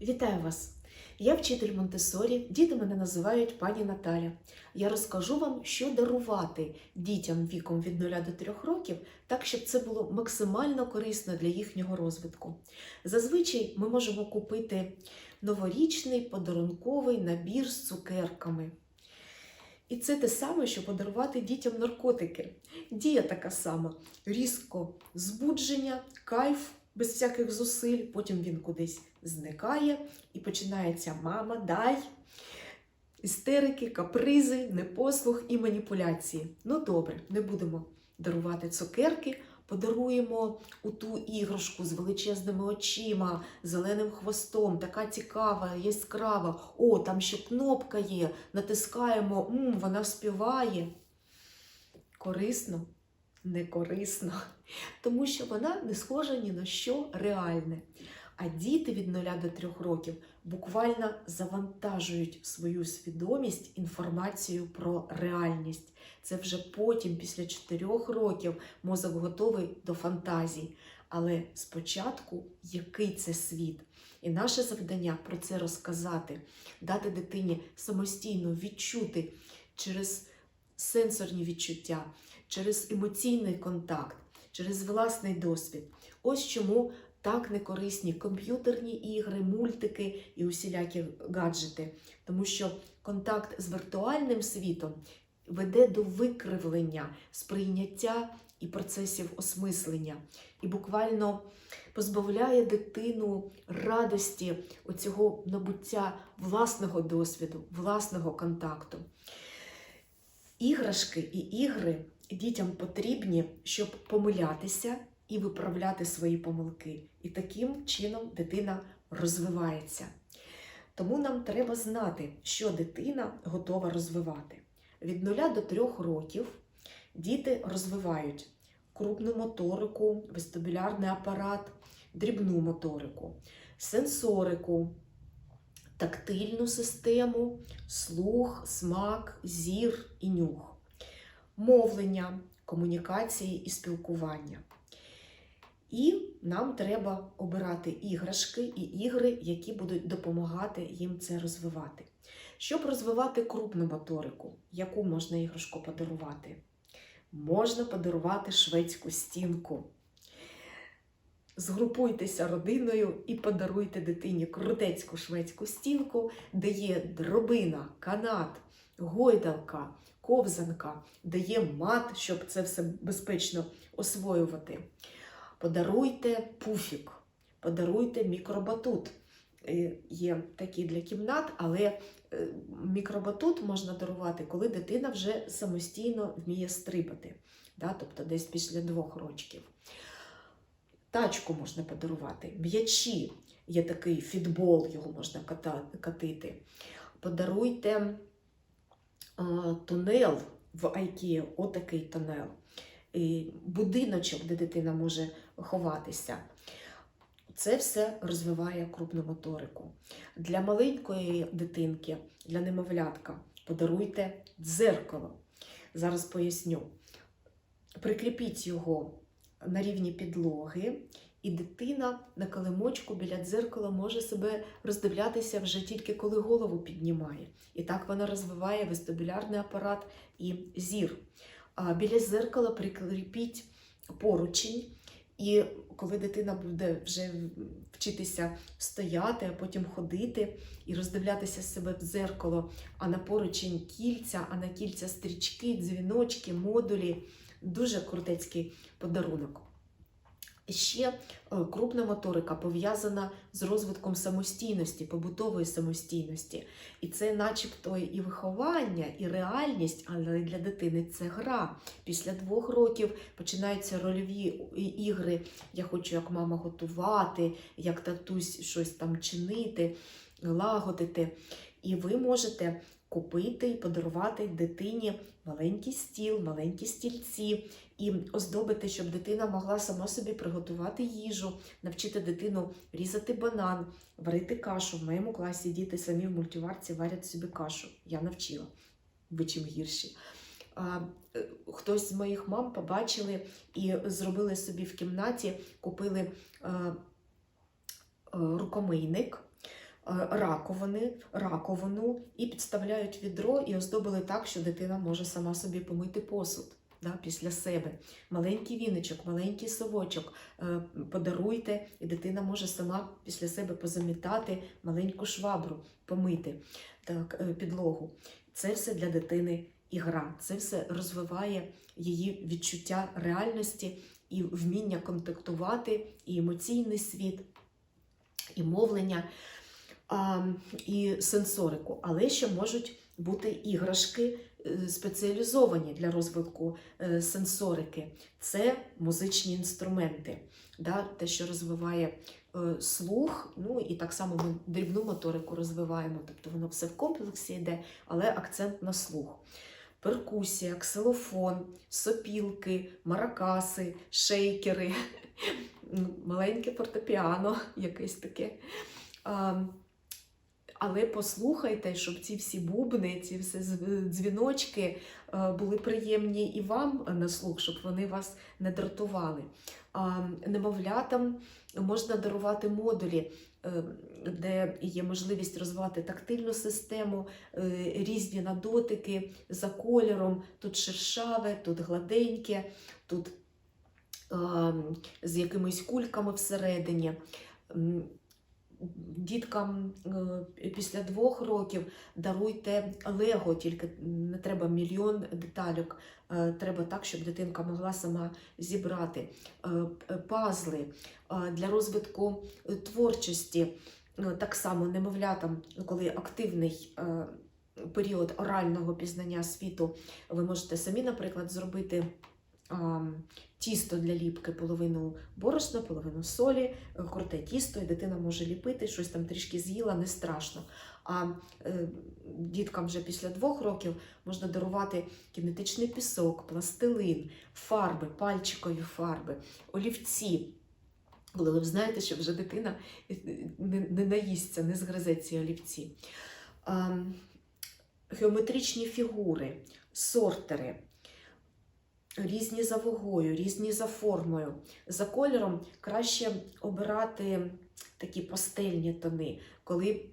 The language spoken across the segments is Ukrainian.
Вітаю вас! Я вчитель Монтесорі, діти мене називають пані Наталя. Я розкажу вам, що дарувати дітям віком від 0 до 3 років, так щоб це було максимально корисно для їхнього розвитку. Зазвичай ми можемо купити новорічний подарунковий набір з цукерками. І це те саме, що подарувати дітям наркотики. Дія така сама: різко збудження, кайф без всяких зусиль, потім він кудись зникає і починається мама, дай. Істерики, капризи, непослух і маніпуляції. Ну добре, не будемо дарувати цукерки, подаруємо у ту іграшку з величезними очима, зеленим хвостом, така цікава, яскрава. О, там ще кнопка є, натискаємо, м, вона співає. Корисно, не корисно, тому що вона не схожа ні на що реальне. А діти від 0 до 3 років буквально завантажують свою свідомість інформацією про реальність. Це вже потім, після 4 років, мозок готовий до фантазій. Але спочатку який це світ? І наше завдання про це розказати, дати дитині самостійно відчути через сенсорні відчуття, через емоційний контакт, через власний досвід. Ось чому так некорисні комп'ютерні ігри, мультики і усілякі гаджети, тому що контакт з віртуальним світом веде до викривлення, сприйняття і процесів осмислення, і буквально позбавляє дитину радості оцього набуття власного досвіду, власного контакту. Іграшки і ігри дітям потрібні, щоб помилятися і виправляти свої помилки. І таким чином дитина розвивається. Тому нам треба знати, що дитина готова розвивати. Від 0 до 3 років діти розвивають крупну моторику, вестибулярний апарат, дрібну моторику, сенсорику, тактильну систему, слух, смак, зір і нюх, мовлення, комунікації і спілкування. І нам треба обирати іграшки і ігри, які будуть допомагати їм це розвивати. Щоб розвивати крупну моторику, яку можна іграшку подарувати? Можна подарувати шведську стінку. Згрупуйтеся родиною і подаруйте дитині крутецьку шведську стінку, де є дробина, канат, гойдалка, ковзанка, де є мат, щоб це все безпечно освоювати. Подаруйте пуфік, подаруйте мікробатут. Е, Є такі для кімнат, але е, мікробатут можна дарувати, коли дитина вже самостійно вміє стрибати, да? тобто десь після двох рочків. Тачку можна подарувати, м'ячі, є такий фітбол, його можна катити. Подаруйте е, тунел в IKEA, отакий тунел. І будиночок, де дитина може ховатися. Це все розвиває крупну моторику. Для маленької дитинки, для немовлятка, подаруйте дзеркало. Зараз поясню. Прикріпіть його на рівні підлоги, і дитина на килимочку біля дзеркала може себе роздивлятися вже тільки коли голову піднімає. І так вона розвиває вестибулярний апарат і зір. А біля зеркала прикріпіть поручень, і коли дитина буде вже вчитися стояти, а потім ходити і роздивлятися себе в дзеркало, а на поручень кільця, а на кільця стрічки, дзвіночки, модулі дуже крутецький подарунок. Ще е, крупна моторика пов'язана з розвитком самостійності, побутової самостійності. І це, начебто, і виховання, і реальність, але для дитини це гра. Після двох років починаються рольові ігри. Я хочу як мама готувати, як татусь щось там чинити, лагодити. І ви можете купити і подарувати дитині маленький стіл, маленькі стільці і оздобити, щоб дитина могла сама собі приготувати їжу, навчити дитину різати банан, варити кашу. В моєму класі діти самі в мультиварці варять собі кашу. Я навчила, ви чим гірші. Е, хтось з моїх мам побачили і зробили собі в кімнаті, купили е, е, рукомийник, раковини, раковину і підставляють відро і оздобили так, що дитина може сама собі помити посуд да, після себе. Маленький віничок, маленький совочок е, подаруйте, і дитина може сама після себе позамітати маленьку швабру, помити так, е, підлогу. Це все для дитини ігра. Це все розвиває її відчуття реальності і вміння контактувати, і емоційний світ, і мовлення, і сенсорику. Але ще можуть бути іграшки е, спеціалізовані для розвитку е, сенсорики. Це музичні інструменти, да, те, що розвиває е, слух, ну і так само ми дрібну моторику розвиваємо, тобто воно все в комплексі йде, але акцент на слух. Перкусія, ксилофон, сопілки, маракаси, шейкери, маленьке фортепіано, якесь таке. Але послухайте, щоб ці всі бубни, ці всі дзвіночки е, були приємні і вам на слух, щоб вони вас не дратували. Немовлятам можна дарувати модулі, е, де є можливість розвивати тактильну систему, е, різні на дотики за кольором. Тут шершаве, тут гладеньке, тут з якимись кульками всередині. Діткам е, після двох років даруйте Лего, тільки не треба мільйон деталюк. Е, Треба так, щоб дитинка могла сама зібрати Е, пазли для розвитку творчості. Так само немовлятам, коли активний період орального пізнання світу, ви можете самі, наприклад, зробити тісто для ліпки, половину борошна, половину солі, е, круте тісто, і дитина може ліпити, щось там трішки з'їла, не страшно. А е, діткам вже після двох років можна дарувати кінетичний пісок, пластилин, фарби, пальчикові фарби, олівці. Коли ви знаєте, що вже дитина е, не, наїсться, не згризе ці олівці. Геометричні фігури, сортери, різні за вагою, різні за формою. За кольором краще обирати такі пастельні тони, коли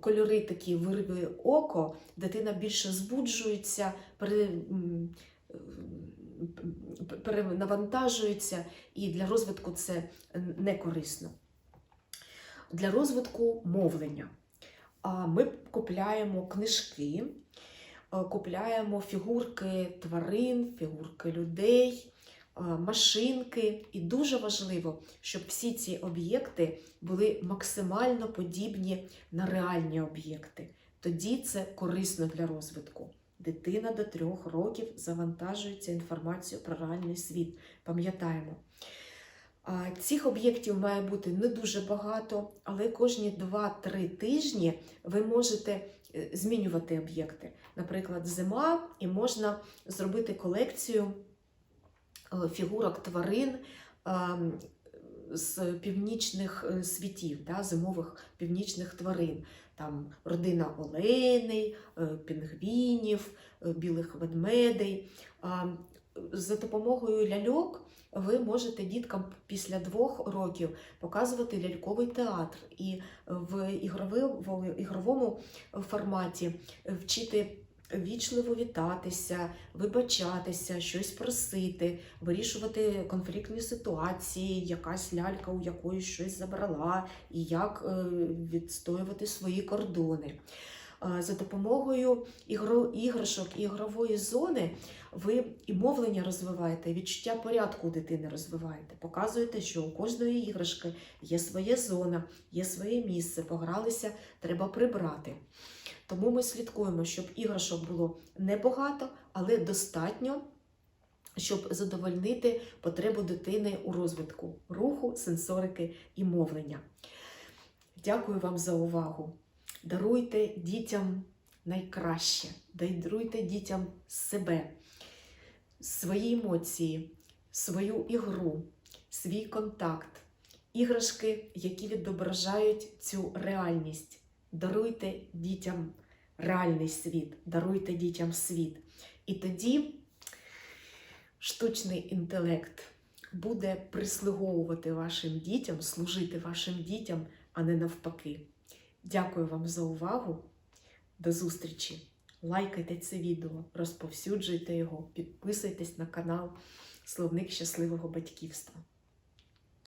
кольори такі вирви око, дитина більше збуджується, м, перенавантажується, і для розвитку це не корисно. Для розвитку мовлення. Ми купляємо книжки, купляємо фігурки тварин, фігурки людей, е, машинки. І дуже важливо, щоб всі ці об'єкти були максимально подібні на реальні об'єкти. Тоді це корисно для розвитку. Дитина до трьох років завантажується інформацією про реальний світ. Пам'ятаємо. Цих об'єктів має бути не дуже багато, але кожні 2-3 тижні ви можете е, змінювати об'єкти. Наприклад, зима, і можна зробити колекцію е, фігурок тварин з північних е, світів, да, зимових північних тварин. Там родина оленей, е, пінгвінів, е, білих ведмедей. За допомогою ляльок ви можете діткам після двох років показувати ляльковий театр і в ігровому форматі вчити вічливо вітатися, вибачатися, щось просити, вирішувати конфліктні ситуації, якась лялька у якоїсь щось забрала, і як е, відстоювати свої кордони. Е, За допомогою іграшок ігрової зони ви і мовлення розвиваєте, і відчуття порядку у дитини розвиваєте. Показуєте, що у кожної іграшки є своя зона, є своє місце. Погралися, треба прибрати. Тому ми слідкуємо, щоб іграшок було небагато, але достатньо, щоб задовольнити потребу дитини у розвитку руху, сенсорики і мовлення. Дякую вам за увагу. Даруйте дітям найкраще, даруйте дітям себе, свої емоції, свою ігру, свій контакт, іграшки, які відображають цю реальність. Даруйте дітям реальний світ, даруйте дітям світ. І тоді штучний інтелект буде прислуговувати вашим дітям, служити вашим дітям, а не навпаки. Дякую вам за увагу. До зустрічі! Лайкайте це відео, розповсюджуйте його, підписуйтесь на канал Словник щасливого батьківства.